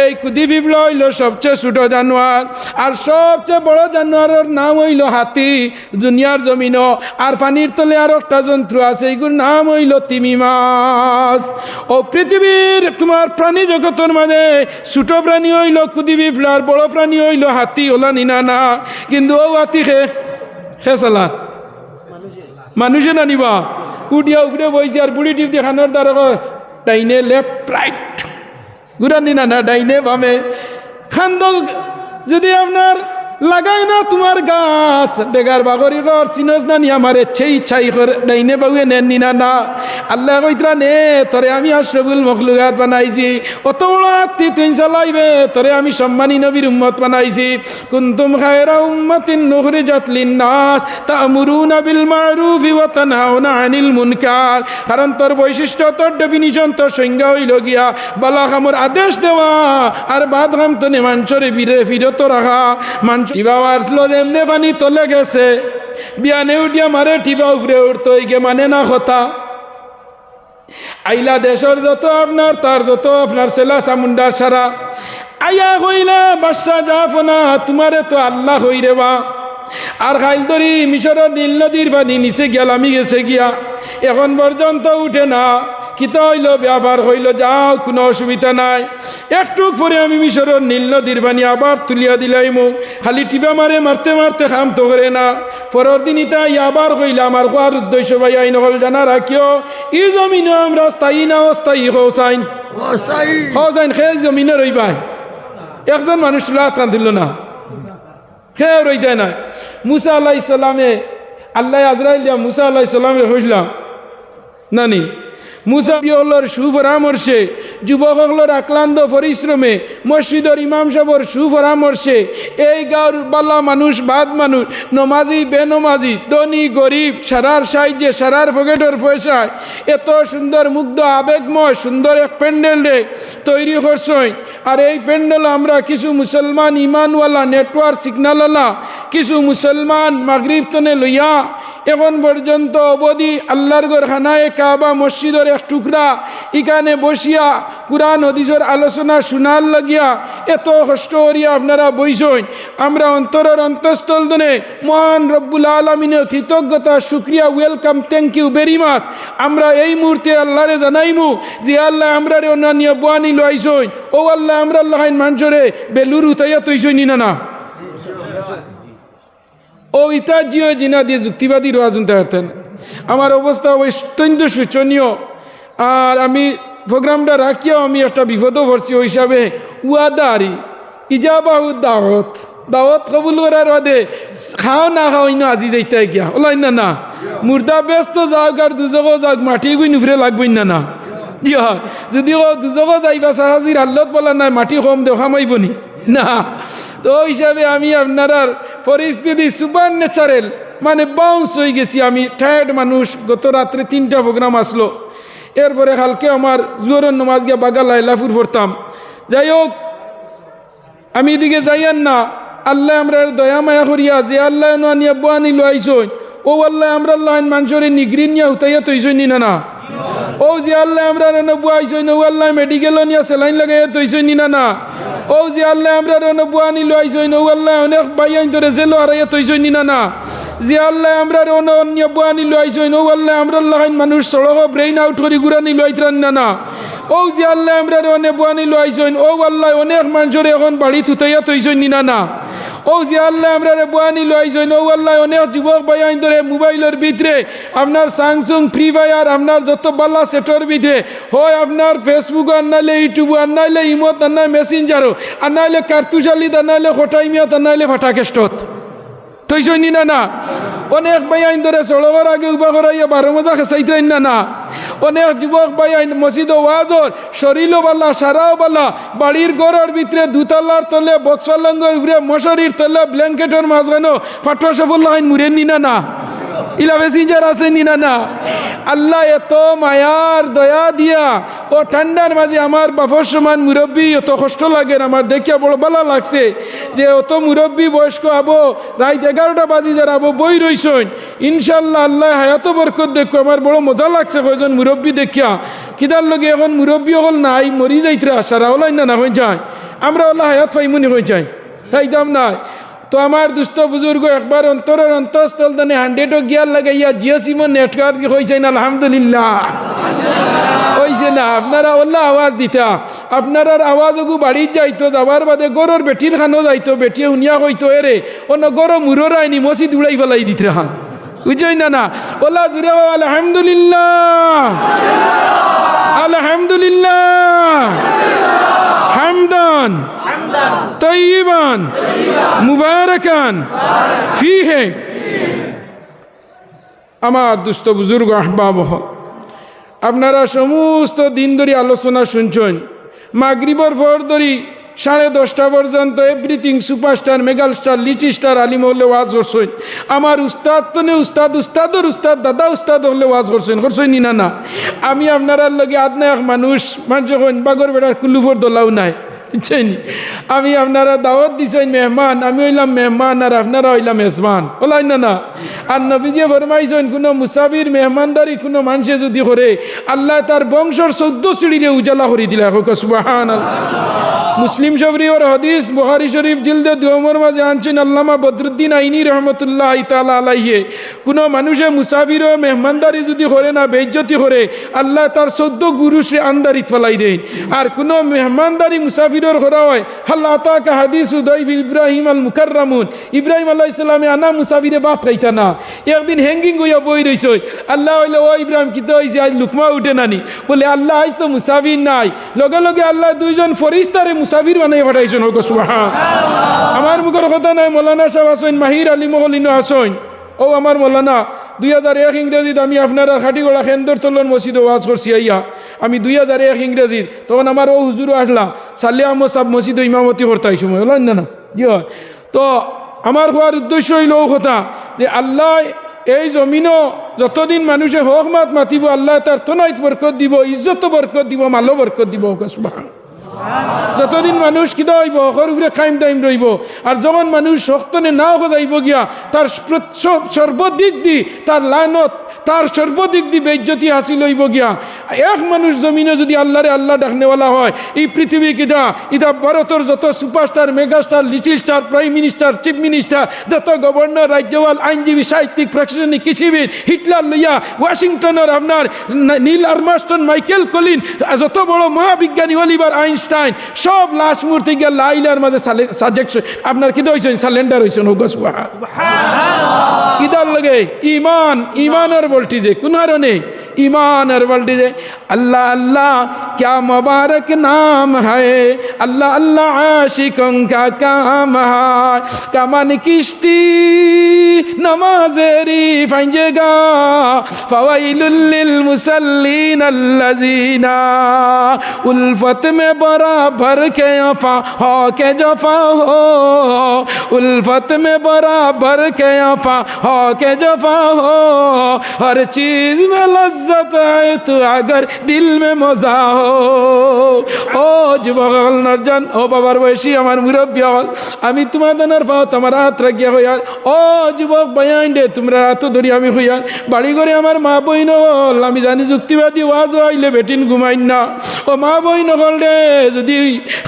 এই কুদি পিপলা হইল সবচেয়ে ছোট জানোয়ার, আর সবচেয়ে বড় জানোয়ারের নাম হইল হাতি দুনিয়ার জমিন, আর পানির তলে আর একটা যন্ত্র আছে এইগুলোর নাম হইল তিমি মাছ। ও পৃথিবীর তোমার প্রাণী জগতের মাঝে ছোট প্রাণী হইল কুদি পিপলা আর বড় প্রাণী হইল হাতি, ওলা নিনা না। কিন্তু ও হাতি খে খে চালা মানুষে না নিবা। উঠিয়া উপরে বইছে, আর বুড়ি টিপ দেখানোর দ্বারা ডাইনে লেফট, রাইট। ঘুরানি না ডাইনে বামে। খান্দ যদি আপনার লাগাই না তোমার গাছ। ডেগার বাগরি ঘর চিনস না নি আমার ইচ্ছে ইচ্ছাই করে ডাইনে বাবুয়ে নেন নি না না আল্লাহ কইতরা, নে, তোরে আমি আশরফুল মখলুগাত বানাইছি। অত বড় আত্মি তুই চালাইবে তোরে আমি সম্মানী নবীর উম্মত বানাইছি। কুন্তুম খায়রা উম্মাতিন নুখরিজাত লিন-নাস, তা'মুরুনা বিল মা'রুফি ওয়া তানহাউনা আনিল মুনকার। কারণ তোর বৈশিষ্ট্য, তোর ডেফিনিশন তোর সংজ্ঞা হইল গিয়া বালা কামর আদেশ দেওয়া, আর বাদ কাম তো নে মাঞ্চরে বিরে ফিরত রাখা। মাঞ্চ টিবাও আসলো যেমনে পানি তলে গেছে। বিয়ানে উঠিয়া মারে, টিবা উপরে উঠতো গে মানে না কথা। আইলা দেশের যত আপনার, তার যত আপনার সেলা চামুন্ডার সারা। আইয়া হইলা বাদশা জাফনা, তোমারে তো আল্লাহ হই রে বা। আর খাইল ধরি, মিশরের নীল নদীর পানি নিচে গেলামি গেছে গিয়া। এখন পর্যন্ত উঠে না। কিতা হইল ব্যাপার হইল যাও কোনো অসুবিধা নাই। একটু পরে আমি মিশরের নীল নদীর পানি আবার তুলিয়া দিলাইমু। খালি টিপা মারে মারতে মারতে খাম তো করে না। পরের দিন ইতাই আবার কইলা আমার কোয়ার উদ্দেশ্য ভাই আইন হল জানা রাখিও। ই জমিনে আমরা স্থায়ী না অস্থায়ী হোসাইন হোসাইন খে জমিনে রইবাই একজন মানুষ তুলা কান দিল না। খেয়ে রইতে না। মুসা আল্লাহ ইসলামে আল্লাহ আজরাইল দিয়া মুসা আল্লাহ ইসলামের হইলাম নানি মুসাফিহলর সুপরামর্শে যুবকসকলের আক্লান্ত পরিশ্রমে, মসজিদর ইমাম সাহর সুপরামর্শে, এই গাঁর বালা মানুষ, বাদ মানুষ, নমাজি, বেনমাজি, ধনী, গরিব, সারার সাহায্যে, সারার পকেটের পয়সায়, এত সুন্দর মুগ্ধ, আবেগময়, সুন্দর এক প্যান্ডেল রে তৈরি করছই আর এই প্যান্ডেল আমরা কিছু মুসলমান ইমানওয়ালা, নেটওয়ার্ক সিগনালওয়ালা কিছু মুসলমান মাগরিব তনে লইয়া, এখন পর্যন্ত অবধি আল্লাহর গর খানায় কাবা মসজিদের এক টুকরা ইখানে বসিয়া কুরআন হদিসের আলোচনা শোনার লাগিয়া এত কষ্ট করিয়া আপনারা বইসইন। আমরা অন্তরের অন্তঃস্থল দনে মহান রব্বুল আলমিনে কৃতজ্ঞতা, শুক্রিয়া, welcome thank you very much আমরা এই মুহূর্তে আল্লাহরে জানাইমু যে আল্লাহ আমরা রে অন্যান্য বুয়ানি লইসইন। ও আল্লাহ, আমরা আল্লাহ মাঞ্চরে বেলুর উঠাইয়া তৈসইন না না। ও ইতা জিও জিনা দিয়ে যুক্তিবাদী রোয়া শুনতে পারতেন আমার অবস্থা অত্যন্ত শোচনীয়। আর আমি প্রোগ্রামটা রাখিয়াও আমি একটা বিপদও পড়ছি ওই হিসাবে উয়াদারি। ইজাবাহু দাওয়াত। দাওয়াত কবুল করার বাদে খাও না খাও ইনো আজি যাইতে গিয়া। ওলাই না না। মুর্দা ব্যস্ত যাওক আর দুজকও যাওক, মাটি গুই নুফরে লাগবই না না। জিয়া যদি ও দুজকও যাইবা সাহাজির আল্লত বলা নাই, মাটি কম দেও খামাইবনি না? তো ওই হিসাবে আমি আপনার পরিস্থিতি সুপার ন্যাচারেল মানে বাউন্স হয়ে গেছি আমি। টায়ার্ড মানুষ, গত রাত্রে তিনটা প্রোগ্রাম আসলো এরপরে হালকে আমার জোরের নমাজ গিয়ে বাগা লাইলাফুর পড়তাম যাই হোক, আমি এদিকে যাইয়ান না। আল্লাহ আমরা দয়া মায়া করিয়া যে আল্লাহ আনিয়া বোয়ানি লাইছই ও আল্লাহ আমরা আল্লাহ মাংসরে নিগরিন নিয়া হুতাইয়া নি না না। ও যে আল্লাহ আমরা বুয়াইছই ও আল্লাহ মেডিকেল নিয়া সেলাইন লাগাইয়া তৈছই নি না না। ও যে আল্লাহ আমরা বুয়ানি লাইছই ও আল্লাহ অনেক বাই আইন তোরে জেলো হারাইয়া তৈছই নি না না। যে আল্লাহ আমরা অন্য বুয়ানি লাইছই ও আল্লাহ আমরা আল্লাহ মানুষ সড়ক ব্রেইন আউট করি গুড়ানি লাইত্রান না না ও যে আল্লাহ আমরা অনেক বুয়ানি লাইছই ও আল্লাহ অনেক মানুষের এখন বাড়ি থুতাইয়া তৈছই নি না না। ও যে আল্লাহ আমরা বুয়ানি লাইছই ও আল্লাহ অনেক যুবক বাইয়াইন ধরে মোবাইলের ভিতরে, আপনার স্যামসুং ফ্রি ফায়ার আপনার যত বাল্লা সেটর ভিতরে, হয় আপনার ফেসবুক আর নাইলে ইউটিউব আর নাইলে ইমত, আর নাই মেসেঞ্জারও আর নাইলে কার্তুশালিদ আর নাইলে খটাইমিয়াত আর নাইলে ফাটাকেষ্টত। তৈছই নি না না। অনেক ভাই আইন ধরে সড়কের আগে উবা করাইয়া বারো মজা খেসাইতেন না না। অনেক যুবক ভাই আইন মসজিদ ওয়াজর, শরীরও বাল্লা সারাও বাল্লা বাড়ির গড়ের ভিতরে দুতলার তলে, বক্সলঙ্গের উপরে মশারির তলে, ব্ল্যাঙ্কেটের মাঝখানো ফাটোয়া সফল আইন মুড়েন নি না না। ইলা মেসেঞ্জার আছে নি না আল্লাহ এত মায়ার দয়া দিয়া, ও ঠান্ডার মাঝে আমার বাপর সমান মুরব্বী, এত কষ্ট লাগে আমার দেখিয়া বড় ভালো লাগছে যে অত মুরব্বী বয়স্ক আবো রাত এগারোটা বাজি যারা আবো বই রইছইন ইনশাল্লাহ আল্লাহ হায়াত বরকত দেখো, আমার বড় মজা লাগছে কয়জন মুরব্বী দেখিয়া। কিদার লগে এখন মুরব্বী হল নাই মরি যাইতরা, সারা হলাই না না হয়ে যায়। আমরা আল্লাহ হায়াত পাইমুনি হয়ে যাই খাইতাম নাই। তো আমার দুস্থ বুজুর্গ একবার অন্তরের অন্তঃস্থল তানে হান্ড্রেডও গিয়ার লাগাইয়া জিও সিমন নেটওয়ার্ক হয়েছেন আলহামদুলিল্লাহ। হয়েছে না? আপনারা ওল্লা আওয়াজ দিতা। আপনার আওয়াজ ওগু বাড়ির যাইতো, যাবার বাদে গরর বেটির খানো যাইতো, বেটিয়ে শুনিয়া কইতো এরে অন্য গর মুরর আইনি মসজিদ উড়াই ফেলাই দিত হা বুঝছই না না? ওলা জুড়ে আলহামদুলিল্লাহ। আলহামদুলিল্লাহ। হামদান। তৈবান মুবারকান ফিহে আমার দুস্থ বুজুর্গ আহবাব আপনারা সমস্ত দিন ধরে আলোচনা শুনছেন। মাগরিবর পর ধরি সাড়ে দশটা পর্যন্ত এভরিথিং সুপারস্টার মেগাল স্টার লিচি স্টার আলিম হলে ওয়াজ করছেন। আমার উস্তাদ তো নেই, উস্তাদ, উস্তাদর উস্তাদ, দাদা উস্তাদ হলে ওয়াজ করছেন। করছেন নি না না? আমি আপনার লগে আদনা এক মানুষ মানুষ যখন বাগর বেড়ার কুল্লুফর দোলাও নাই। বুঝছেন আমি আপনারা দাওয়াত দিছেন মেহমান, আমি হইলাম মেহমান আর আপনারা হইলাম মেজমান ওলাই না না। আর নবীজি ফরমাইছেন, কোনো মুসাফির মেহমানদারি কোনো মানুষে যদি করে, আল্লাহ তার বংশর চৌদ্দ সিঁড়িরে উজালা করে দিলা। সুবাহান মুসলিম শবরিওর হদিস বুহারি শরীফ, জিলদে দুয়মর মাঝে আনছেন আল্লামা বদরুদ্দিন আইনি রহমতুল্লাহ তালা আলাইহে। কোনো মানুষে মুসাফির ও মেহমানদারি যদি করে না বেজ্জতি করে, আল্লাহ তার চৌদ্দ গুরু সে আন্দারিত ফেলাই দেন। আর কোনো মেহমানদারি মুসাফিরের করা হয় আল্লাহ তাকে হাদিস উদয়ফ ইব্রাহিম আল মুকাররামুন ইব্রাহিম আল্লাহ ইসলামে আনা মুসাফিরে বাত খাইতা না। একদিন হ্যাঙ্গিং হইয়া বই রইছ, আল্লাহ হইলে, ও ইব্রাহিম কিতে হয়েছে আজ লুকমা উঠে নানি বলে, আল্লাহ, আজ তো মুসাফির নাই। লগে লগে আল্লাহ দুইজন ফরিস্তারে মুসাফির বানাই পাঠাইছেন। হোক সুবাহা আমার মুখের কথা নাই, মৌলানা সাহেব আসইন মাহির আলী মহলিন আসইন ও আমার মৌলানা দুই হাজার এক ইংরেজিত আমি আপনার খাটিগোড়া খেন্দর তলন মসজিদে ওয়াজ করছি, আইয়া। আমি দুই হাজার এক ইংরেজিত। তখন আমার ও হুজুরও আসলাম সালিয়া আহমদ সাহেব মসজিদে ইমামতি করতে এই সময় হলেন না না জি হয়? তো আমার হওয়ার উদ্দেশ্য হইল কথা যে আল্লাহ এই জমিনও যতদিন মানুষে হক মাত মাতিব, আল্লাহ তার তনাইত বরকত দিব, ইজ্জত বরকত দিব মালো বরকত দিব সুবাহ যতদিন মানুষ কিনা হইব অকর উপরে খাইম টাইম রইব আর যখন মানুষ শক্তনে না যাইব গিয়া, তার সর্বদিক দি, তার লাইনত তার সর্বদিক দি বেজ্জতি হাসিল হইব গিয়া। এক মানুষ জমিনে যদি আল্লাহরে আল্লাহ ডাকনেওয়ালা হয়, এই পৃথিবী কিনা ইটা ভারতের যত superstar, megastar little star prime minister, chief minister, যত গভর্নর, রাজ্যপাল, আইনজীবী, সাহিত্যিক, প্রশাসনিক কৃষিবিদ, হিটলার লইয়া, ওয়াশিংটনের আপনার নীল আর্মাস্টন, মাইকেল কলিন, যত বড় মহাবিজ্ঞানী অলিভার আইনস্টাইন সব লাশ মূর্তি গিয়ে লাইলার মাঝে সাজেক্ট আপনার কি হয়েছেন সালেন্ডার হয়েছেন হুগসবাহা কিদার লাগে? ইমান ইমানের ভোল্টেজে কোন কারণে ইমানের ভোল্টেজে আল্লাহ আল্লাহ ক্যা মুবারক নাম হায়? আল্লাহ আল্লাহ আশিকং কা কাম হায়? কামান কিস্তি নামাজেরি ফাইজেগা ফাওয়াইলুল লিল মুসাল্লিন আল্লাযিনা উলফাত মে बराबर के अफा हो के जफा हो उल्फत में बराबर के अफा हो के जफा हो हर चीज में लज्जत है तो अगर दिल में मजा हो ও যুবক নরজন ও বাবার বয়সী আমার মুরব্বী হল আমি তোমার দানার পাও তোমার হাত রাখিয়া হইয়ার ও যুবক বয়ান দে তোমরা হাত ধরি আমি হইয়ার বাড়ি করে আমার মা বই নহল আমি জানি যুক্তিবাদী ওয়াজ আইলে বেটিন ঘুমাইন না ও মা বই নহল দে যদি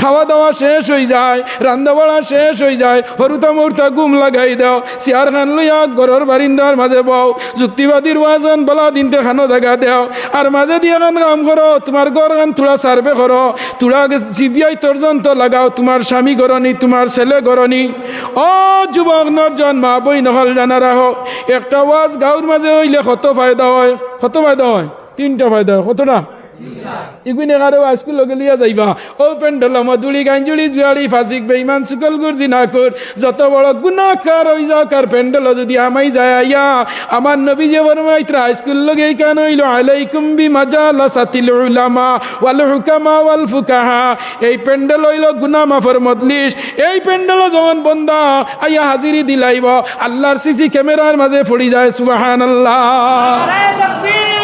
খাওয়া দাওয়া শেষ হয়ে যায় রান্না বাড়া শেষ হয়ে যায় হরুতা মরুতা গুম লাগাই দাও, চেয়ার খান লইয়া ঘরের বারিন্দার মাঝে বও, যুক্তিবাদীর ওয়াজন বলা দিনতে খানো জায়গা দেও। আর মাঝে দিয়ে খান কাম করো তোমার ঘর খান তোলা সার্ভে করো তোলা সিবিআই তর্জন্ত লাগাও, তোমার স্বামী গরনি তোমার ছেলে গরনি ও যুবক নরজন, মা বই নহল জানা রাখো একটা ওয়াজ গাঁর মাঝে হইলে কত ফায়দা হয়? কত ফায়দা হয়? তিনটা ফায়দা হয়, কতটা? ইগুনে কারও স্কুল লগে লিয়া যাইবা। ও পেন্ডল মধুলি গাঞ্জুলি জুয়ারি ফাঁসিক বেইমান সুকল গুরজি না কর যত বড় গুণাকার হই যাক আর পেন্ডল যদি আমাই যায় আইয়া আমার নবী যে বরমাইত্রা স্কুল লগে কেন হইল, আলাইকুম বি মাজালা সাতিল উলামা ওয়াল হুকামা ওয়াল ফুকাহা। এই পেন্ডেল হইল গুনা মাফর মজলিস। এই পেন্ডেল যখন বন্দা আইয়া হাজিরি দিলাইব। আল্লাহর সিসি ক্যামেরার মাঝে পড়ি যায় সুবাহান আল্লাহ নারায়ে তাকবীর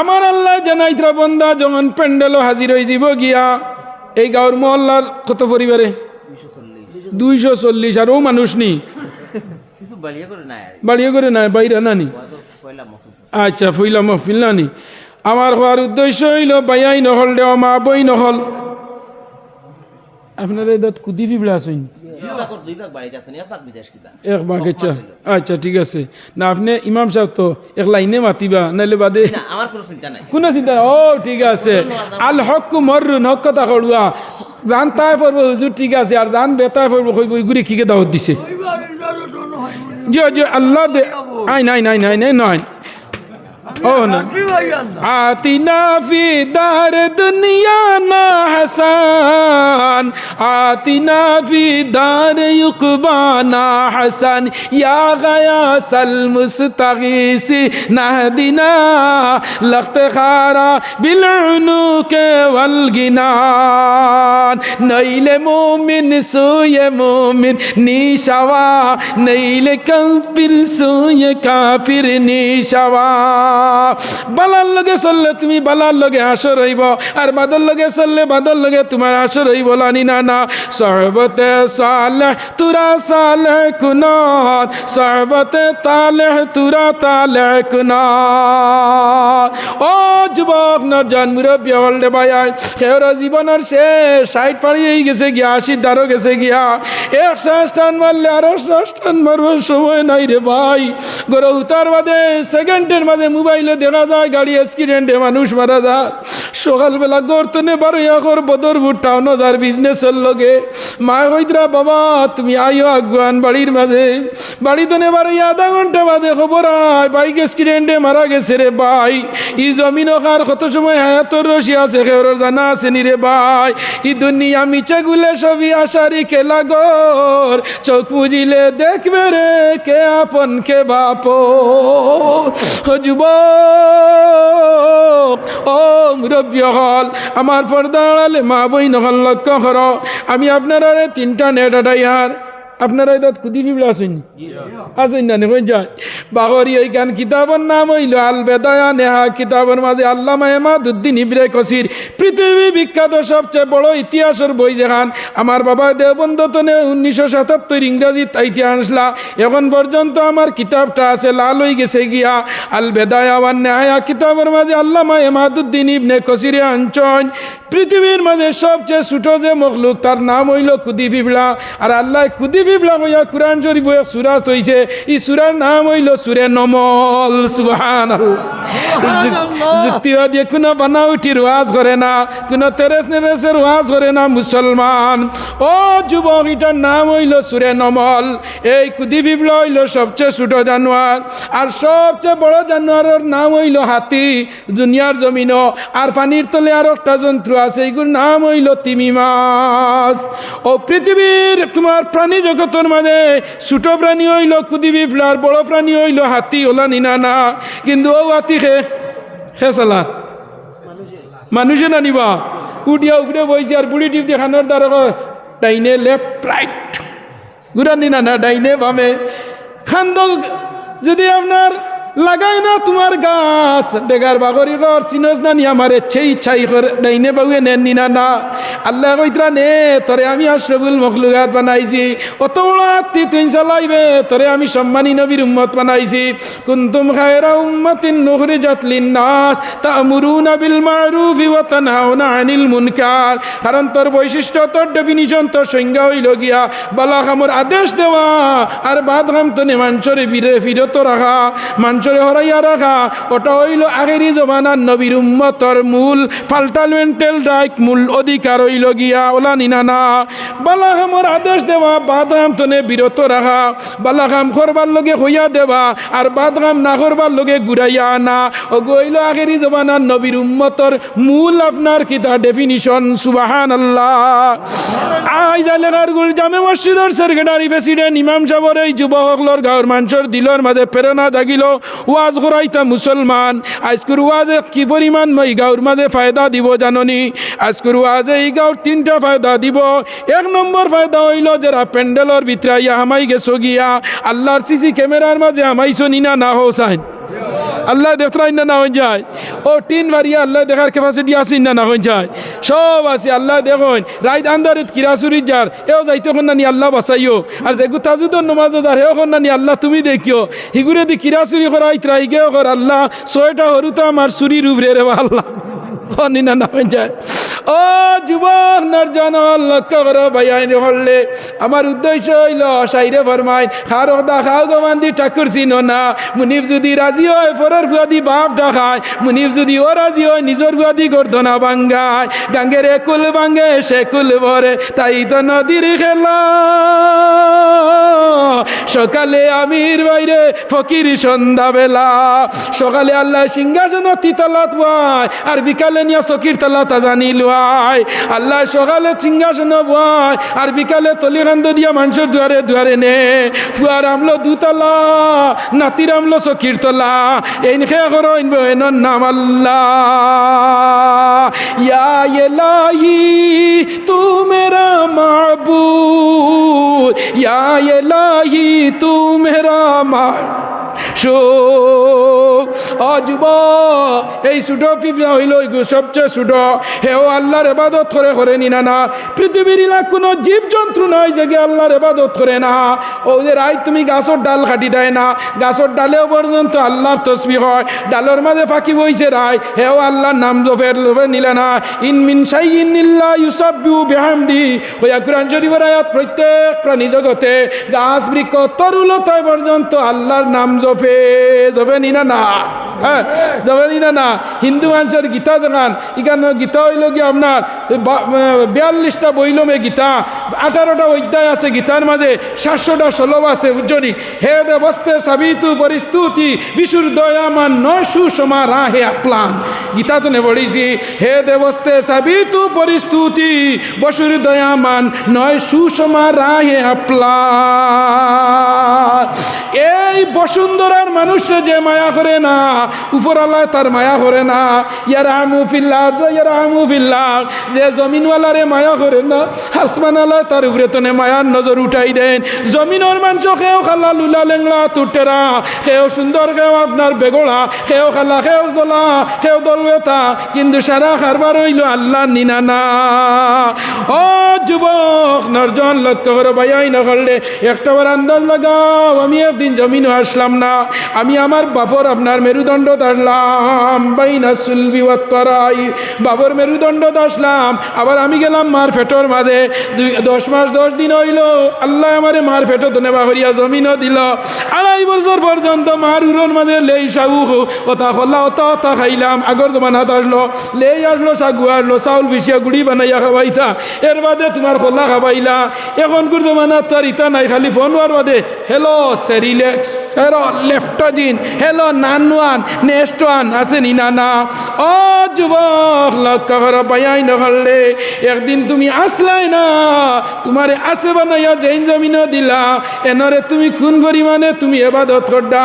আমার আল্লাহ জানাইত্রা বন্দা যখন প্যান্ডেল হাজির হয়ে যাব গিয়া। এই গাঁর মহল্লার কত পরিবারে? দুইশো চল্লিশ। আর মানুষ নি? বাড়িয়ে করে নাই, বাইরে নানি। আচ্ছা ফুইলা মহফিল নানি। আমার হওয়ার উদ্দেশ্য হইল বাইয়াই নহল দেওয়া মা বই নহল। আপনার এই দাঁত কুদি ফিবলা আসুন দুই ভাগ বাড়িতে আছেন? এক ভাগ বিদেশ কিতা এক বাঘ আচ্ছা। আচ্ছা ঠিক আছে। না আপনি ইমাম সাহেব তো এক লাইনে মাতিবা নাইলে বাদে না আমার কোনো চিন্তা নাই। কোনো চিন্তা নাই। ও ঠিক আছে। আল হক মরুন হক কথা কড়ুয়া জান তাই পড়ব হুজুর ঠিক আছে। আর জান বেতায় পড়ব কইব ইগুরি কিকে দাওয়াত দিছে। জি জি আল্লাহ দে আই নাই নাই নাই নাই নয় ও না آتنا في دار دنيا نا حسن. آتنا في دار يقبانا حسن. يا غياس المستغيث نهدنا لافتخارا بالعنوك والجنان. نيل مؤمن سوي مؤمن نيشوا نيل كافر سوي كافر نيشوا বালার লগে চললে তুমি বালার লগে আসর রইব আর বাদর লগে চললে বাদর লগে তোমার আসর রইব লানি না না সর্বতে সালে তুরা সালে কুনত, সর্বতে তালে তুরা তালে কুনত। ও যুবক নজন মুরব্বী হল দে ভাই সেওর জীবনের শেষ সাইড পাড়িয়ে গেছে গিয়া আশি দ্বারও গেছে গিয়া। একশো টান মারলে আরও টান মারবার সময় নাই রে ভাই। গরু উতার বাদে সেকেন্ডের মাঝে মোবাইলে দেখা যায়, গাড়ি অ্যাক্সিডেন্টে মানুষ মারা যায়। সকালবেলা গর্তনে বারো একর বদরপুর টাউন যার বিজনেসের লগে। মা কইতরা বাবা, তুমি আইও আগুয়ান বাড়ির মাঝে। বাড়িতে নেবার এই আধা ঘণ্টা বাদে খবর আয় বাইক অ্যাক্সিডেন্টে মারা গেছে রে ভাই। ই জমিন কার কত সময় হায়াতর রশি আছে খেওর জানা আছে নি রে ভাই। ই দুনিয়া মিছে গুলে সবই আশারি খেলা গর চোখ বুঝিলে দেখবে রে কে আপন, কে বাপ যুবক। হল আমার পর্দাড়ালে মা বই নহল লক্ষ্য করো। আমি আপনার তিনটা নেট আটাইয়ার আপনারা এই কুদি ফিবলা আসুন। আসুন না নেই যায় বাগরি ওই গান কিতাবের নাম হইল আল বেদায়া নেহা কিতাবের মাঝে আল্লামা এমাদুদ্দিন ইবরে কসির। পৃথিবী বিখ্যাত সবচেয়ে বড় ইতিহাসের বই দেখান আমার বাবা দেববন্ধ তনে উনিশশো সাতাত্তর ইংরাজি তাইতে আনসলা। এখন পর্যন্ত আমার কিতাবটা আছে, লাল হয়ে গেছে গিয়া। আল বেদায়া ওয়ান নেহায়া কিতাবের মাঝে আল্লামা এমাদুদ্দিন ইবনে কসিরে আঞ্চন পৃথিবীর মাঝে সবচেয়ে ছোট যে মখলুক, তার নাম হইল কুদি পিবলা আর আল্লাহ কুদি পিবলা কইয়া কুরআন শরীফ হইয়া সুরা তৈছে ই সুরার নাম হইল সুরে নমল সুবহান যুক্তিবাদী কোনো বানাউটির ওয়াজ করে না কোনো তেরেস নেরেসের ওয়াজ করে না মুসলমান। ও যুবক এটার নাম হইল সুরে নমল। এই কুদি পিবলা হইল সবচেয়ে ছোট জানোয়ার। আর সবচেয়ে বড় জানোয়ারের নাম হইল হাতি দুনিয়ার জমিন। আর পানির তলে আর একটা জন্তু আছে এইগুলোর নাম হইল তিমি মাছ। ও পৃথিবীর তোমার প্রাণী জগতের মাঝে ছোট প্রাণী হইল কুদি বিপ্লার বড় প্রাণী হইল, হাতি ওলা নিনা না কিন্তু ও হাতি খে খে চালা মানুষে না নিবা। উঠিয়া উপরে বইছে আর বুড়ি টিপ দেখানোর দ্বারা ডাইনে লেফট, রাইট। গুড়া নিনা না, ডাইনে বামে। খান্দল, যদি আপনার লাগাই না তোমার গাছ। ডেগার বাগরি ঘর চিনস না নি আমার ইচ্ছেই ইচ্ছাই করে, ডাইনে বাগুয়ে নেন নিনা না না আল্লাহ কইতরা, নে, তোরে আমি আশরফুল মখলুগাত বানাইছি। অত আত্মি তুই চালাইবে, তোরে আমি সম্মানী নবীর উম্মত বানাইছি। কুন্তুম খায়রা উম্মাতিন নুখরিজাত লিন্নাস, তা'মুরুনা বিল মা'রুফি ওয়া তানহাউনা আনিল মুনকার। কারণ তোর বৈশিষ্ট্য, তোর ডেফিনিশন তোর সংজ্ঞা হইল গিয়া, বালা কামর আদেশ দেওয়া, আর বাদ কাম তো নে মানুষরে ফিরে ফিরত রাখা। মানুষ মানুষের হরাইয়া রাখা। ওটা হইল আগেরই জমানার নবীর উম্মতর মূল ফাল্টালমেন্টাল রাইট মূল অধিকার হইল গিয়া, ওলা নিনা না। বালাহামর আদেশ দেওয়া বাদাম তনে বিরত রাখা। বালাহাম করবার লগে হইয়া দেবা আর বাদগাম না করবার লগে ঘুরাইয়া আনা। ও গইল আগেরই জমানার নবীর উম্মতর মূল আপনার কিতা ডেফিনিশন সুবাহান আল্লাহ আই জালেগার গুল জামে মসজিদর সেক্রেটারি, প্রেসিডেন্ট, ইমাম সাহর এই যুবকলর গাঁর মানুষের দিলর মাঝে প্রেরণা জাগিল। ওয়াজ করাইতা মুসলমান। আজকুর ওয়াজে কি পরিমাণ মই গাঁর মাঝে ফায়দা দিব জাননি? আজকুর ওয়াজে এই গাঁর তিনটা ফায়দা দিব। এক নম্বর ফায়দা হইল যারা প্যান্ডেলর ভিতরে আইয়া হামাই গেছো গিয়া আল্লাহর সিসি ক্যামেরার মাঝে হামাইছো নিনা না হোসাইন আল্লাহ দেখতরাই না না হয়ে যায়। ও টিন মারিয়া আল্লাহ দেখার ক্যাপাসিটি আসিন না না হয়ে যায়। সব আছে, আল্লাহ দেখুন রাইত আন্দারিত কিরাসুরি যার, এও যাইতে কোন নানি আল্লাহ বাসাইও আর দেখু তাজুদর নমাজ যার, এও কোন নানি আল্লাহ তুমি দেখিও। হিগুরে দি কিরাসুরি করা ইতরা ইগেও কর, আল্লাহ, ছয়টা হরুতা আমার সুরির উপরে রে আল্লাহ। না না হয়ে যায়। ও যুবক নর্জন লক্ষ্য করো ভাইয়াইনি হলে। আমার উদ্দেশ্য হইল, সাইরে ফরমাই খার দা খাও গমান্দি ঠাকুর চিনো না। মুনিব যদি রাজি হয় পরের ভুয়াদি বাপ ডাকায়। মুনিব যদি ও রাজি হয়, নিজের ভুয়াদি গর্দনা বাঙ্গায় গাঙ্গের একুল বাঙ্গে সে কুল ভরে, তাই তো নদীর খেলা। সকালে আমির বাইরে ফকির সন্ধ্যাবেলা। সকালে আল্লাহ সিংহাসন তিতলাত আর বিকালে নিয়ে সকির তলাতা জানি লয় আল্লাহ সকালে সিংহাসন পায় আর বিকালে তলিকান্দ দিয়া মানুষের দুয়ারে দুয়ারে নে। ফুয়ার আমলো দুতলা, নাতির আমলো সকির তলা। এই খে করো এনর নাম আল্লাহ। তু মেরা মাবুদ ইয়া এলাহি তু মেরা মা শো অযুব এই ছোটো পিঁপড়া হইল সবচেয়ে ছোটো হেও আল্লাহর এবাদত করে করে নিনা না। পৃথিবীর ইলা কোনো জীব জন্তু নাই যে আল্লাহর এবাদত করে না। ও যে রাই তুমি গাছর ডাল কাটি দেয় না। গাছর ডালেও পর্যন্ত আল্লাহর তসবি হয়। ডালের মাঝে ফাঁকি বইছে রাই হেও আল্লাহর নাম জোফের লোভে নিলে না। ইন মিন সাই ইন ইল্লা ইউসাব্বিউ বিহামদি। হইয়া কুরআন শরীফের আয়াত প্রত্যেক প্রাণী জগতে গাছ বৃক্ষ তরুলতায় পর্যন্ত আল্লাহর নাম জপে জবে নিনা না হ্যাঁ নিনা না হিন্দু মানুষের গীতা দেখান ইখানে গীতা হইল কি আপনার বিয়াল্লিশটা বইলমে গীতা, আঠারোটা অধ্যায় আছে গীতার মাঝে, সাতশোটা শ্লোক আছে বুঝনি হে দেবস্তে সাবিতু পরিস্তুতি বিশুর দয়ামান নয় সুষমা রাহে প্লান গীতা তো নে পড়িছি হে দেবস্তে সাবিতু পরিস্তুতি বসুর দয়ামান নয় সুষমা রাহে প্লান এই বসুন্ধরার মানুষে যে মায়া করে না উপরালায় তার মায়া করে না। ইয়ার আমু ফিল্লা ইয়ার আমু ফিল্লা যে জমিনওয়ালারে মায়া করে না, আসমানালায় তার উপরে তনে মায়ার নজর উঠাই দেন। জমিনের মাংস খেয়েও খালা লুলা লেংলা তুটেরা। খেয়েও সুন্দর খেয়েও আপনার বেগড়া। খেয়েও খালা খেয়েও দোলা খেয়েও দল বেতা কিন্তু সারা কারবার হইল আল্লাহ নিনা না ও যুবক, নরজন, লক্ষ্য করে বাইয়াই না করলে একটা বার আন্দাজ লাগাও, আমি একদিন জমিনও আসলাম না। আমি আমার বাপর আপনার মেরুদণ্ডত আসলাম, বাইনা সুলবি ওয়াত্তরাই বাবর মেরুদণ্ডত আসলাম, আবার আমি গেলাম মার ফেটর মাঝে দুই, দশ মাস দশ দিন হইল, আল্লাহ আমারে মার ফেটো তো নেবা করিয়া জমিনও দিল। আড়াই বছর পর্যন্ত মার উড়োর মাঝে লেই সাগু ওতা খোলা, ওতা ওতা খাইলাম, আগর জমানাত আসলো, লেই আসলো, সাগু আসলো, চাউল পিছিয়া গুড়ি বানাইয়া খাবাইতা। এর বাদে তোমার খোলা খাবাইলা। এখন কুর জমানাত তো আর ইতা নাই, খালি ফোন হওয়ার বাদে হেলো সেরিলেক্স হেলো লেফটজিন হেলো নান ওয়ান নেক্সট ওয়ান আছে নি না ও যুবক লক্ষ্য করো পাইয়াই নকরলে একদিন তুমি আসলাই না, তোমারে আছে বানাইয়া জৈন জমিনও দিলা, এনরে তুমি কোন পরিমাণে তুমি এবাদত করডা।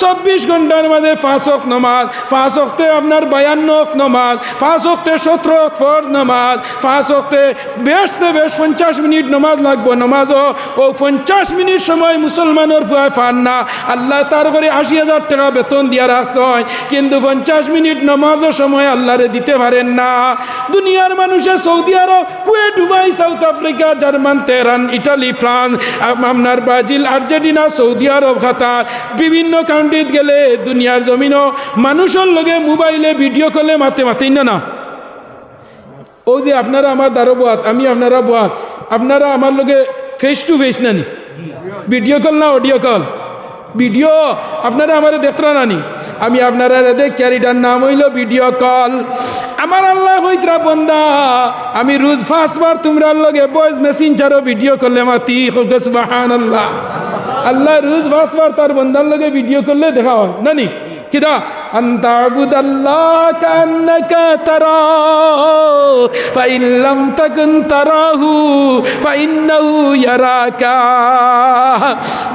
চব্বিশ ঘণ্টার মাঝে পাঁচ অক নমাজ, পাঁচ অক্তে আপনার বায়ান্ন অক নমাজ, পাঁচ অক্তে সতেরো পর নমাজ, পাঁচ অক্তে বেশতে বেশ পঞ্চাশ মিনিট নমাজ লাগবো, নমাজও, ও পঞ্চাশ মিনিট সময় মুসলমানের ফুয়ায় পান না। আল্লাহ তার করে আশি হাজার টাকা বেতন দিয়া রাখছয় কিন্তু পঞ্চাশ মিনিট নমাজও সময় আল্লাহরে দিতে পারেন না। দুনিয়ার মানুষের Saudi Arab Kuwait Dubai South Africa German Tehran Italy France আপনার Brazil Argentina Saudi Arab Qatar বিভিন্ন কান্ট্রিত গেলে দুনিয়ার জমিনও মানুষের লগে মোবাইলে ভিডিও কলে মাতে মাতেই না না। ও যে আপনারা আমার দ্বারো বোয়াত আমি আপনারা বোয়াত আপনারা আমার লগে ফেস টু ফেস নানি ভিডিও কল না অডিও কল ভিডিও, আপনারা আমার দেখতে নানি আমি আপনারা দেখ, ক্যারিটার নাম হইল ভিডিও কল। আমার আল্লাহ হইতরা বন্দা, আমি রোজ ফাঁসবার তোমরা লগে বয়েস মেশিন ছাড়ো ভিডিও করলে মাতি বাহান আল্লাহ আল্লাহ রোজ ফাঁসবার তার বন্দার লগে ভিডিও করলে দেখা হয়। নানি? কিদা আন্তাবুদাল্লাহ কান্নাকা তারা ফাইন লাম তাকুন তারাহু ফাইন্নাহু ইয়ারাকা।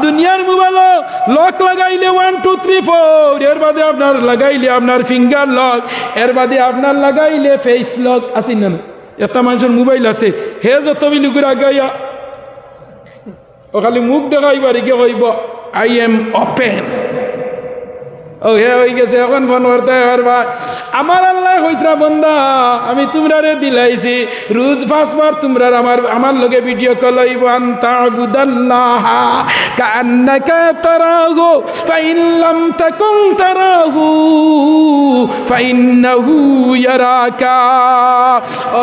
দুনিয়ার মোবাইল লক লাগাইলে ওয়ান টু থ্রি ফোর এর বাদে আপনার লাগাইলে আপনার ফিঙ্গার লক এর বাদে আপনার লাগাইলে ফেস লক আসেন না এটা মানুষের মোবাইল আছে, হে যত বিলি ঘুরা গাইয়া ও খালি মুখ দেখাইবার কি কইব আই এম অপেন ও হে হয়ে গেছে, এখন ফোন করতে পারবা। আমার আল্লাহ হইতরা বন্দা, আমি তোমরা রে দিলাইছি। রোজ পাঁচবার তোমরা আমার আমার লগে ভিডিও কল তারাহু, ফাইন লাম তারাহু, ফাইন্নাহু ইয়ারাকা। ও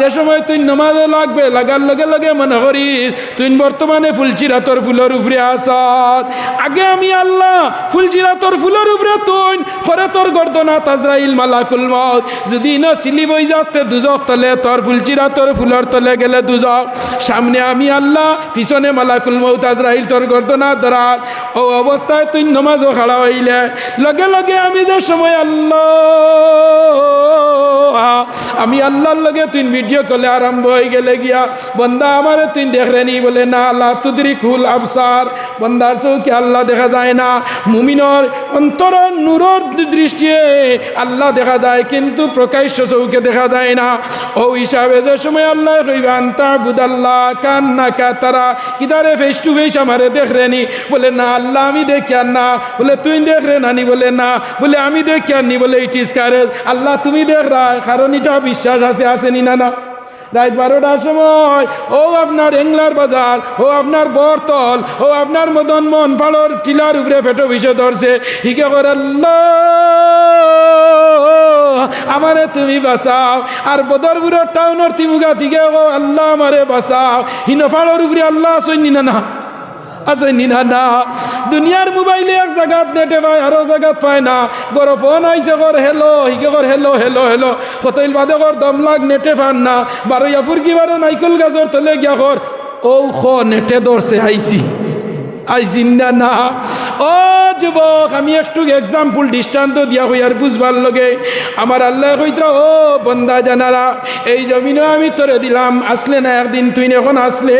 যে সময় তুই নমাজে লাগবে, লাগার লগে লগে মনে করিস, তুই বর্তমানে ফুলচিরাতর ফুলের উপরে আসত আগে আমি আল্লাহ ফুলচিরাতর ফুলের উপরে তুই করে তোর গর্দনা তাজরাইল মালাকুল মত যদি না সিলি বই যাতে দুজক তলে, তোর ফুলচিরা তোর ফুলের তলে গেলে দুজক। সামনে আমি আল্লাহ, পিছনে মালাকুল মত তাজরাইল তোর গর্দনা ধরার ও অবস্থায় তুই নমাজও খাড়া হইলে। লগে লগে আমি যে সময় আল্লাহ, আমি আল্লাহর লগে তুই ভিডিও কলে আরম্ভ হয়ে গেলে গিয়া, বন্দা আমারে তুই দেখরে নি বলে, না, আল্লাহ, তুদরি কুল আবসার। বন্দার চৌকে আল্লাহ দেখা যায় না। মুমিনর অন্তর নূরর দৃষ্টি আল্লাহ দেখা যায়, কিন্তু প্রকাশ্য চৌকে দেখা যায় না। ও হিসাবে যে সময় আল্লাহ কইবে, আন্তা বুদাল্লাহ কান্না কা তারা কিদারে ফেস টু ফেস আমারে দেখরে নি? বলে, না, আল্লাহ আমি দেখি আর না। বলে, তুই দেখ দেখরে নানি বলে, না। বলে, আমি দেখি আর নি। বলে ইট ইস কারেজ আল্লাহ, তুমি দেখ রা কারণ এটা বিশ্বাস আছে, আসেনি না না। রাত বারোটার সময়। ও আপনার এংলার বাজার, ও আপনার বরতল, ও আপনার মদন মন পাড়র টিলার উপরে ফেটো বিষে ধরছে। হিকে আমারে তুমি বাঁচাও। আর বদরপুরের টাউনের তিমুগা দিকে ও, আল্লাহ, আমারে বাঁচাও। হিনফাড়ের ফাড়র উপরে, আল্লাহ, সৈন্য না। আছে নিনা না দুনিয়ার মোবাইলে এক জায়গাত নেটে পায়, আরও জায়গাত পায় না। গর ফোন আইসে কর হেলো হিকে কর হেলো হেলো হেলো কতইল বাদে কর দম লাগ, নেটে পান না। বারো ইয়াপুর কি বারো নাইকল গাছর তলে গিয়া কর ও খ, নেটে ধরছে আইসি আইসি না না। ও যুবক, আমি একটু এক্সাম্পল দৃষ্টান্ত দিয়া হই আর বুঝবার লগে। আমার আল্লাহ কইতরা ও বন্দা জানারা এই জমিনও আমি তোরে দিলাম, আসলে না, একদিন তুই এখন আসলে।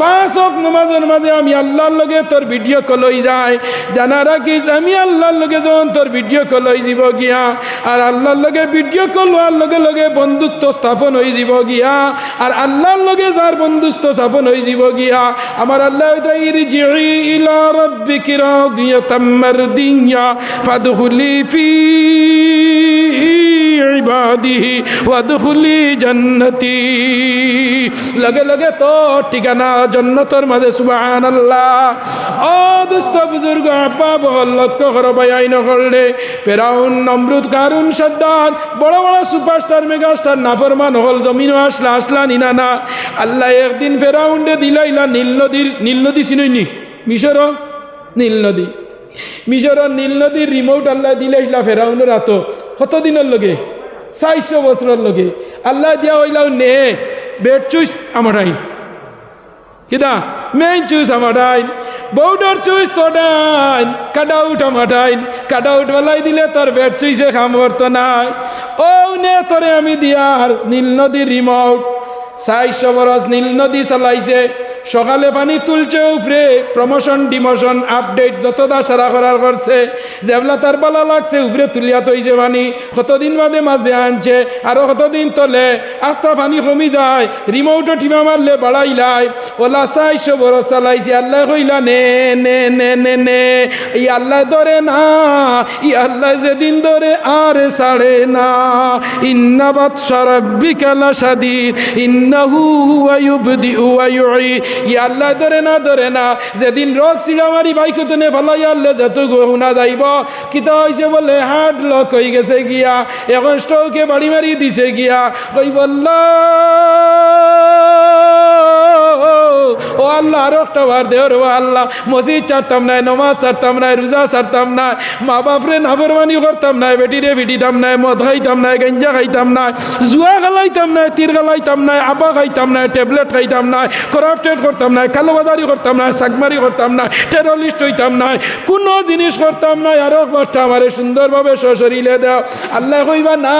পাঁচ হোক নমাজের মাঝে আমি আল্লাহর লগে তোর ভিডিও কলই যায় জানা রাখিস আমি আল্লাহর লগে যখন তোর ভিডিও কলই দিব গিয়া, আর আল্লাহর লগে ভিডিও কল হওয়ার লগে লগে বন্ধুত্ব স্থাপন হয়ে দিব গিয়া, আর আল্লাহর লগে যার বন্ধুত্ব স্থাপন হয়ে দিব গিয়া, আমার আল্লাহ ইরজিই রাব্বিকি রাদিয়াতাম মারদিয়া ফাদখুলি ফি ইবাদিহি ওয়াদখুলি জান্নতি লগে লগে তো ঠিকানা জন্নতর মাঝে, সুবহানাল্লাহ। ও দুস্থ বুজুর্গ বহল, লক্ষ্য করো ভাই, আইন করলে। ফেরাউন, নমরুদ, কারুন সাদ্দাত বড় বড় সুপারস্টার হল, জমিনও আসলা আসলা নিনা না আল্লাহ একদিন ফেরাউন্ডে দিলাইলা, নীল নদীর নীল নদী চিনইনি? মিশর নীল নদী। মিশর নীল নদীর রিমোট আল্লাহ দিলাইছিলা ফেরাউনের হাত কতদিনের লগে? চারশো বছরের লগে। আল্লাহ দিয়া হইলাও নে, বেড চুইস আমার আইন। কিদা? মেইন চুইস আমার আইন। বৌডার চুইস তোর ডাইন কাট আউট আমার আইন। কাট আউট বেলাই দিলে তোর বেড চুইসে খাম করতো নাই। ও নে, তোরে আমি দিয়ার নীল নদীর রিমোট চারশো বরস নীল নদী চালাইছে। সকালে পানি তুলছে উফরে প্রমোশন ডিমোশন আপডেট যতদা সারা করার করছে। যেবলা তার বালা লাগছে, উপরে তুলিয়া তৈছে পানি। কতদিন বাদে মাঝে আনছে, আরও কতদিন তলে আস্তা পানি কমি যায় রিমোটও টিমা মারলে বাড়াইলাই ওলা চারশো বরস চালাইছে, আল্লাহ কইলা, নে নে নে নে নে। ই আল্লাহ ধরে না, ই আল্লাহ যেদিন ধরে আর সাড়ে না। ইন্নাবাদ সারাবিকালা সাদিদ ইন্নাহু হুয়া ইউবদিউ ওয়া ইউঈ ই আল্লাহ ধরে না ধরে না, যেদিন রোগ সিলামারি বাইক তুনে ফেলাই আল্লাহ যত গুণা যাইব। কিতা হয়েছে বলে হার্ট লক হয়ে গেছে গিয়া এখন স্টোকে বাড়ি মারি দিছে গিয়া। কই বলল আল্লাহ আরও একটা বার দেও রে ও আল্লাহ। মসজিদ ছাড়তাম নাই, নমাজ ছাড়তাম নাই, রোজা ছাড়তাম না মা বাপরে নাফরমানি করতাম নাই, বেটিরে বেটিতাম নাই, মদ খাইতাম নাই, গঞ্জা খাইতাম নাই, জুয়া খালাইতাম নাই, তীর খালাইতাম নাই, আবা খাইতাম নাই, ট্যাবলেট খাইতাম নাই করাপ্টেড করতাম নাই, কালোবাজারি করতাম নাই সাগমারি করতাম নাই টেরোরিস্ট হইতাম নাই, কোনো জিনিস করতাম নাই, আরও বারটা আমারে সুন্দরভাবে সশরীলে দাও। আল্লাহ কইবা, না,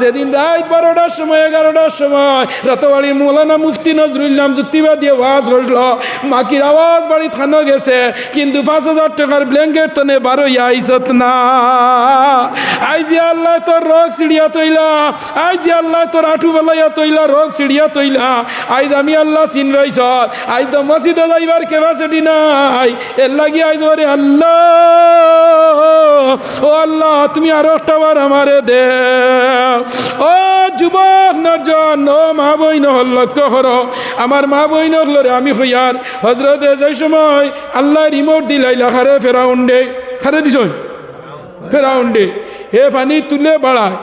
যেদিন রাত বারোটার সময়, এগারোটার সময় রাতবাড়ি মৌলানা মুফতি নজরুল নাম যুক্তিবাদী আওয়াজ বসল মাকির আওয়াজ বাড়ি থানো গেছে, কিন্তু পাঁচ হাজার টাকার ব্ল্যাঙ্কেট তনে বারো আইসত না। আই আইজি আল্লাহ তোর রোগ সিঁড়িয়া তৈলা আইজি আল্লাহ তোর আঠু বেলাইয়া তৈলা, রোগ সিঁড়িয়া তৈলা। আইজ আমি আল্লাহ চিন রাইছ আইজ তো মসজিদে যাইবার ক্যাপাসিটি নাই। এর লাগি আইজ বরে আল্লাহ, ও আল্লাহ, তুমি আরও একটা বার আমারে দে। ও যুবক নর্জন, ও মা বইন হল লক্ষ্য করো আমার মা বইন হলরে আমি হইয়ার হজরতে যে সময় আল্লাহ রিমোট দিলাইলা খারে ফেরাউন্ডে। খারে দিছ? ফেরাউন্ডে। হে পানি তুলে বাড়ায়।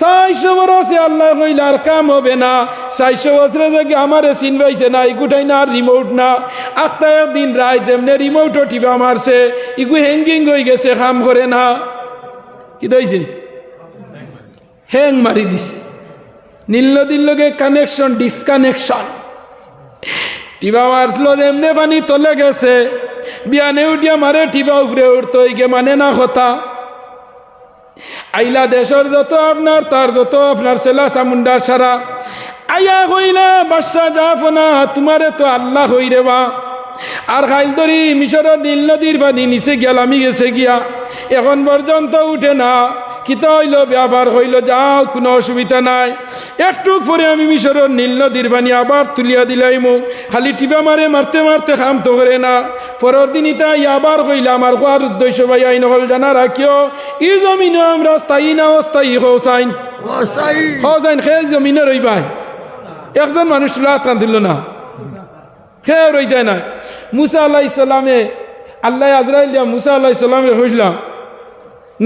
চারশো বরসে আল্লাহ কইলে আর কাম হবে না। চারশো বছরে দেখি আমার চিন পাইছে না ইগুটাই না আর রিমোট না। আটটা দিন রায় যেমনি রিমোটও টিপা মারছে, ইগু হ্যাঙ্গিং হয়ে গেছে, কাম করে না। কি দইছে হ্যাং মারি দিছে। নীল দিল্লগে কানেকশন ডিসকানেকশন টিবা মারছিল এমনি পানি তলে গেছে বিয়ানে উঠিয়া মারে টিবা উপরে উঠতো গে মানে না কথা। আইলা দেশের যত আপনার, তার যত আপনার সেলা চামুন্ডার সারা। আইয়া হইলা বাদশা যাফ না তোমারে তো আল্লাহ হই রে বা। আর খাইল ধরি মিশরের নীল নদীর পানি নিচে গেলামি গেছে গিয়া। এখন পর্যন্ত উঠে না। কিতা হইল ব্যাপার হইল যাও কোনো অসুবিধা নাই। একটু পরে আমি মিশরের নীল নদীর পানি আবার তুলিয়া দিলাইমু। খালি টিপা মারে মারতে মারতে খাম তো করে না। পরের দিন তাই আবার কইলা আমার কোয়ার উদ্দেশ্য ভাই আইন হল জানা রাখিও। ই জমিনে আমরা স্থায়ী না অস্থায়ী হোসাইন হোসাইন সে জমিনে রইবাই একজন মানুষ তুলা দিল না। খেয়ে রইতে না। মুসা আল্লাহ ইসলামে আল্লাহ আজরাইল দিয়া মুসা আল্লাহ ইসলাম হইলাম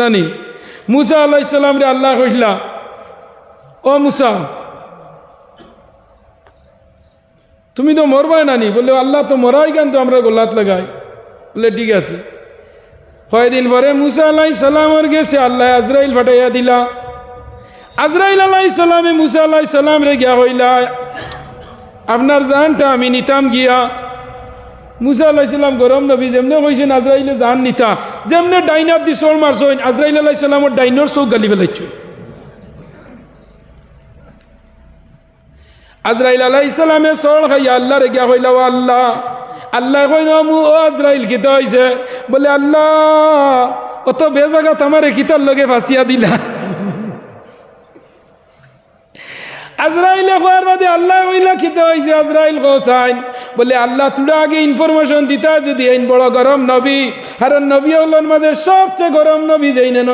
নানি মুসা আল্লাহ রে আল্লাহ কইলা ও মুসা, তুমি তো মরবাই নানি। বলে আল্লাহ তো মরাই কেন তো আমরা গোলাত লাগাই। বলে ঠিক আছে। কয়দিন পরে মুসা আল্লাহ সালামর গেছে, আল্লাহ আজরাইল ফাটাইয়া দিলা। আজরাইল আল্লাহ সালামে মুসা আল্লাহ সালাম রে গিয়া হইলা আপনার জানটা আমি নিতাম গিয়া। মুসা আলাইসাল্লাম গরম নবী, যেমনে কইছেন আজরাইলে জান নিতা, যেমনে ডাইনার দি চোর মারছইন আজরাইল আলাইসাল্লামর ডাইনর চৌক গালি ফেলাইছ। আজরাইল আলাইসাল্লামে চোর খাইয়া আল্লাহ রে গিয়া কইলা, ও আল্লাহ আল্লাহ কইন মু ও আজরাইল কিতা হইছে? বলে, আল্লাহ, অত বেজাগাত আমারে কিতার লগে ফাঁসিয়া দিলা। আজরাইলে হওয়ার বাদে আল্লাহ কইলা খেতে হয়েছে আজরাইল গোসাইন। বলে আল্লাহ তুড়া আগে ইনফরমেশন দিতা যদি আইন বড় গরম নবী। কারণ নবী হলেন মাঝে সবচেয়ে গরম নবী যেই নেন